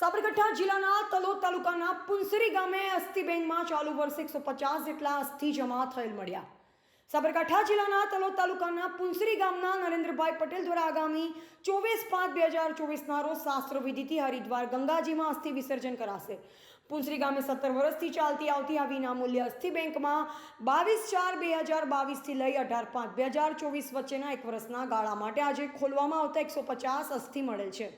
સાબરકાંઠા જિલ્લાના તલોદ તાલુકાના પુનસરી ગામે અસ્થિ બેંકમાં ચાલુ વર્ષે એકસો પચાસ જેટલા અસ્થિ જમા થયેલ મળ્યા. સાબરકાંઠા જિલ્લાના તલોદ તાલુકાના પુનસરી ગામના નરેન્દ્રભાઈ પટેલ દ્વારા આગામી ચોવીસ પાંચ બે હજાર ચોવીસના રોજ શાસ્ત્રવિધિથી હરિદ્વાર ગંગાજીમાં અસ્થિ વિસર્જન કરાશે. પુનસરી ગામે સત્તર વર્ષથી ચાલતી આવતી આ વિનામૂલ્ય અસ્થિ બેંકમાં બાવીસ ચાર બે હજાર બાવીસથી લઈ અઢાર પાંચ બે હજાર ચોવીસ વચ્ચેના એક વર્ષના ગાળા માટે આજે ખોલવામાં આવતા એકસો પચાસ અસ્થિ મળેલ છે.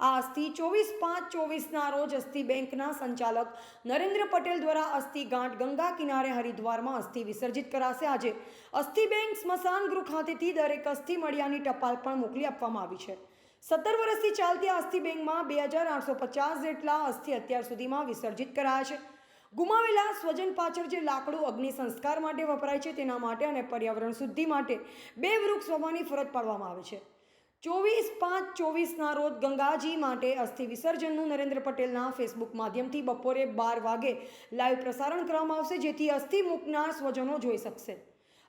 આ અસ્થિ ચોવીસ પાંચ ચોવીસના રોજ અસ્થિ બેંકના સંચાલક નરેન્દ્ર પટેલ દ્વારા અસ્થિ ગાંઠ ગંગા કિનારે હરિદ્વારમાં અસ્થિ વિસર્જિત કરાશે. આજે અસ્થિ બેંક સ્મશાન ગૃહ ખાતેથી દરેક અસ્થિ મળ્યાની ટપાલ પણ મોકલી આપવામાં આવી છે. સત્તર વર્ષથી ચાલતી અસ્થિ બેંકમાં બે હજાર આઠસો પચાસ જેટલા અસ્થિ અત્યાર સુધીમાં વિસર્જિત કરાયા છે. ગુમાવેલા સ્વજન પાછળ જે લાકડું અગ્નિ સંસ્કાર માટે વપરાય છે તેના માટે અને પર્યાવરણ શુદ્ધિ માટે બે વૃક્ષ હોવાની ફરજ પાડવામાં આવે છે. ચોવીસ પાંચ ચોવીસના રોજ ગંગાજી માટે અસ્થિ વિસર્જનનું નરેન્દ્ર પટેલના ફેસબુક માધ્યમથી બપોરે બાર વાગે લાઈવ પ્રસારણ કરવામાં આવશે, જેથી અસ્થિ મૂકનાર સ્વજનો જોઈ શકશે.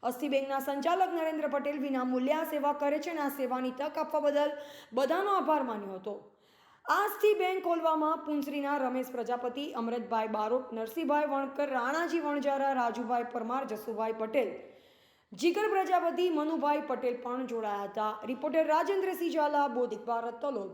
અસ્થિ બેંકના સંચાલક નરેન્દ્ર પટેલ વિના મૂલ્યે આ સેવા કરે છે અને આ સેવાની તક આપવા બદલ બધાનો આભાર માન્યો હતો. આ અસ્થિ બેંક ખોલવામાં પુંસરીના રમેશ પ્રજાપતિ, અમરતભાઈ બારોટ, નરસિંહભાઈ વણકર, રાણાજી વણજારા રાજુભાઈ પરમાર, જસુભાઈ પટેલ જીગર પ્રજાપતિ મનુભાઈ પટેલ પણ જોડાયા હતા. રિપોર્ટર રાજેન્દ્રસિંહ ઝાલા બોધિક ભારત તલોદ